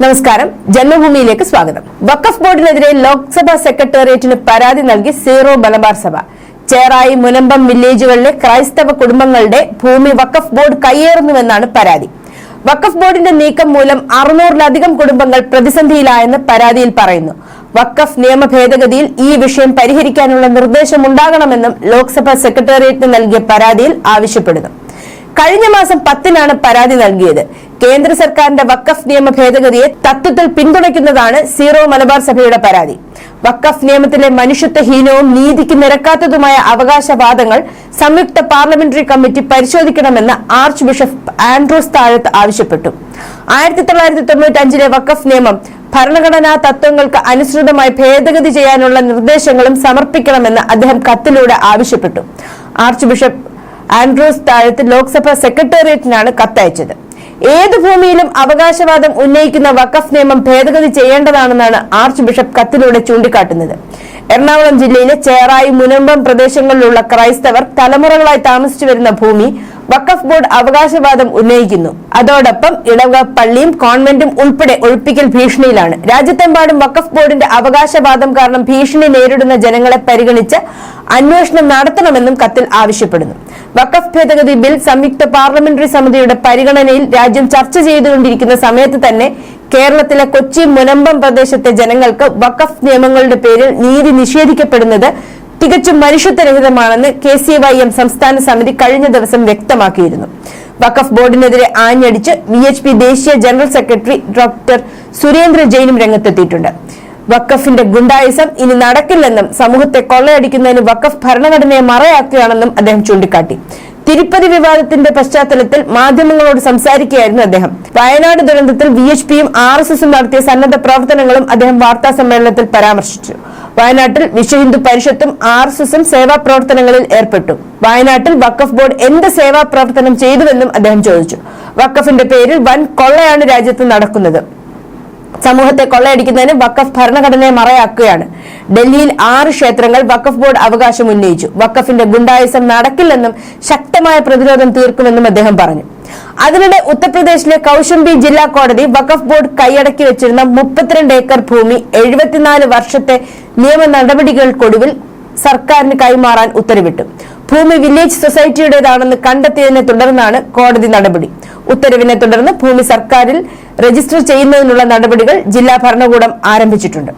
നമസ്കാരം. ജന്മഭൂമിയിലേക്ക് സ്വാഗതം. വഖഫ് ബോർഡിനെതിരെ ലോക്സഭാ സെക്രട്ടേറിയറ്റിന് പരാതി നൽകി സീറോ മലബാർ സഭ. ചേറായി മുനമ്പം വില്ലേജുകളിലെ ക്രൈസ്തവ കുടുംബങ്ങളുടെ ഭൂമി വഖഫ് ബോർഡ് കയ്യേറുന്നുവെന്നാണ് പരാതി. വഖഫ് ബോർഡിന്റെ നീക്കം മൂലം അറുന്നൂറിലധികം കുടുംബങ്ങൾ പ്രതിസന്ധിയിലായെന്ന് പരാതിയിൽ പറയുന്നു. വഖഫ് നിയമ ഭേദഗതിയിൽ ഈ വിഷയം പരിഹരിക്കാനുള്ള നിർദ്ദേശം ഉണ്ടാകണമെന്നും ലോക്സഭാ സെക്രട്ടേറിയറ്റിന് നൽകിയ പരാതിയിൽ ആവശ്യപ്പെടുന്നു. കഴിഞ്ഞ മാസം പത്തിനാണ് പരാതി നൽകിയത്. കേന്ദ്ര സർക്കാരിന്റെ വക്കഫ് നിയമ ഭേദഗതിയെ തത്വത്തിൽ പിന്തുണയ്ക്കുന്നതാണ് സീറോ മലബാർ സഭയുടെ പരാതി. വക്കഫ് നിയമത്തിലെ മനുഷ്യത്വഹീനവും നീതിക്ക് നിരക്കാത്തതുമായ അവകാശവാദങ്ങൾ സംയുക്ത പാർലമെന്ററി കമ്മിറ്റി പരിശോധിക്കണമെന്ന് ആർച്ച് ബിഷപ്പ് ആൻഡ്രൂസ് താഴത്ത് ആവശ്യപ്പെട്ടു. ആയിരത്തി തൊള്ളായിരത്തി തൊണ്ണൂറ്റി അഞ്ചിലെ വക്കഫ് നിയമം ഭരണഘടനാ തത്വങ്ങൾക്ക് അനുസൃതമായി ഭേദഗതി ചെയ്യാനുള്ള നിർദ്ദേശങ്ങളും സമർപ്പിക്കണമെന്ന് അദ്ദേഹം കത്തിലൂടെ ആവശ്യപ്പെട്ടു. ആർച്ച് ബിഷപ്പ് ആൻഡ്രൂസ് താഴത്ത് ലോക്സഭാ സെക്രട്ടേറിയറ്റിനാണ് കത്തയച്ചത്. ഏത് ഭൂമിയിലും അവകാശവാദം ഉന്നയിക്കുന്ന വഖഫ് നിയമം ഭേദഗതി ചെയ്യേണ്ടതാണെന്നാണ് ആർച്ച് ബിഷപ്പ് കത്തിലൂടെ ചൂണ്ടിക്കാട്ടുന്നത്. എറണാകുളം ജില്ലയിലെ ചേറായി മുനമ്പം പ്രദേശങ്ങളിലുള്ള ക്രൈസ്തവർ തലമുറകളായി താമസിച്ചു വരുന്ന ഭൂമി വഖഫ് ബോർഡ് അവകാശവാദം ഉന്നയിക്കുന്നു. അതോടൊപ്പം ഇടവക പള്ളിയും കോൺവെന്റും ഉൾപ്പെടെ ഒഴിപ്പിക്കൽ ഭീഷണിയിലാണ്. രാജ്യത്തെമ്പാടും വഖഫ് ബോർഡിന്റെ അവകാശവാദം കാരണം ഭീഷണി നേരിടുന്ന ജനങ്ങളെ പരിഗണിച്ച് അന്വേഷണം നടത്തണമെന്നും കത്തിൽ ആവശ്യപ്പെടുന്നു. വഖഫ് ഭേദഗതി ബിൽ സംയുക്ത പാർലമെന്ററി സമിതിയുടെ പരിഗണനയിൽ രാജ്യം ചർച്ച ചെയ്തുകൊണ്ടിരിക്കുന്ന സമയത്ത് തന്നെ കേരളത്തിലെ കൊച്ചി മുനമ്പം പ്രദേശത്തെ ജനങ്ങൾക്ക് വഖഫ് നിയമങ്ങളുടെ പേരിൽ നീതി നിഷേധിക്കപ്പെടുന്നത് തികച്ചും മനുഷ്യത്വരഹിതമാണെന്ന് കെ സി വൈ എം സംസ്ഥാന സമിതി കഴിഞ്ഞ ദിവസം വ്യക്തമാക്കിയിരുന്നു. വഖഫ് ബോർഡിനെതിരെ ആഞ്ഞടിച്ച് വി എച്ച് പി ദേശീയ ജനറൽ സെക്രട്ടറി ഡോക്ടർ സുരേന്ദ്ര ജെയിനും രംഗത്തെത്തിയിട്ടുണ്ട്. വഖഫിന്റെ ഗുണ്ടായിസം ഇനി നടക്കില്ലെന്നും സമൂഹത്തെ കൊള്ളയടിക്കുന്നതിന് വഖഫ് ഭരണഘടനയെ മറയാക്കുകയാണെന്നും അദ്ദേഹം ചൂണ്ടിക്കാട്ടി. തിരുപ്പതി വിവാദത്തിന്റെ പശ്ചാത്തലത്തിൽ മാധ്യമങ്ങളോട് സംസാരിക്കുകയായിരുന്നു അദ്ദേഹം. വയനാട് ദുരന്തത്തിൽ വി എച്ച് പിയും ആർ എസ് എസും നടത്തിയ സന്നദ്ധ പ്രവർത്തനങ്ങളും അദ്ദേഹം വാർത്താ സമ്മേളനത്തിൽ പരാമർശിച്ചു. വയനാട്ടിൽ വിശ്വഹിന്ദു പരിഷത്തും ആർ എസ് എസും സേവാ പ്രവർത്തനങ്ങളിൽ ഏർപ്പെട്ടു. വയനാട്ടിൽ വഖഫ് ബോർഡ് എന്ത് സേവാ പ്രവർത്തനം ചെയ്തുവെന്നും അദ്ദേഹം ചോദിച്ചു. വഖഫിന്റെ പേരിൽ വൻ കൊള്ളയാണ് രാജ്യത്ത് നടക്കുന്നത്. സമൂഹത്തെ കൊള്ളയടിക്കുന്നതിന് വക്കഫ് ഭരണഘടനയെ മറയാക്കുകയാണ്. ഡൽഹിയിൽ ആറ് ക്ഷേത്രങ്ങൾ വക്കഫ് ബോർഡ് അവകാശം ഉന്നയിച്ചു. വഖഫിന്റെ ഗുണ്ടായുസം നടക്കില്ലെന്നും ശക്തമായ പ്രതിരോധം തീർക്കുമെന്നും അദ്ദേഹം പറഞ്ഞു. അതിനിടെ ഉത്തർപ്രദേശിലെ കൌശംബി ജില്ലാ കോടതി വഖഫ് ബോർഡ് കൈയടക്കി വെച്ചിരുന്ന മുപ്പത്തിരണ്ട് ഏക്കർ ഭൂമി എഴുപത്തിനാല് വർഷത്തെ നിയമ നടപടികൾക്കൊടുവിൽ സർക്കാരിന് കൈമാറാൻ ഉത്തരവിട്ടു. ഭൂമി വില്ലേജ് സൊസൈറ്റിയുടേതാണെന്ന് കണ്ടെത്തിയതിനെ തുടർന്നാണ് കോടതി നടപടി. ഉത്തരവിനെ തുടർന്ന് ഭൂമി സർക്കാരിൽ രജിസ്റ്റർ ചെയ്യുന്നതിനുള്ള നടപടികൾ ജില്ലാ ഭരണകൂടം ആരംഭിച്ചിട്ടുണ്ട്.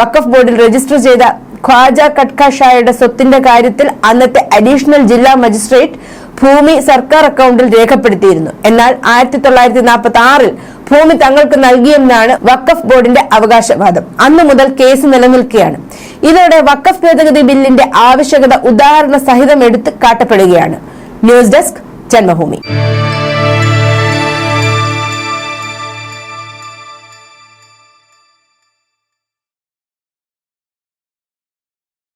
വഖഫ് ബോർഡിൽ രജിസ്റ്റർ ചെയ്ത ഖ്വാജ കട്ക ഷായുടെ സ്വത്തിന്റെ കാര്യത്തിൽ അന്നത്തെ അഡീഷണൽ ജില്ലാ മജിസ്ട്രേറ്റ് ഭൂമി സർക്കാർ അക്കൗണ്ടിൽ രേഖപ്പെടുത്തിയിരുന്നു. എന്നാൽ ആയിരത്തി തൊള്ളായിരത്തി നാൽപ്പത്തി ആറിൽ ഭൂമി തങ്ങൾക്ക് നൽകിയെന്നാണ് വഖഫ് ബോർഡിന്റെ അവകാശവാദം. അന്നു മുതൽ കേസ് നിലനിൽക്കുകയാണ്. ഇതോടെ വഖഫ് ഭേദഗതി ബില്ലിന്റെ ആവശ്യകത ഉദാഹരണ സഹിതം എടുത്ത് കാട്ടപ്പെടുകയാണ്. News desk Janmabhumi.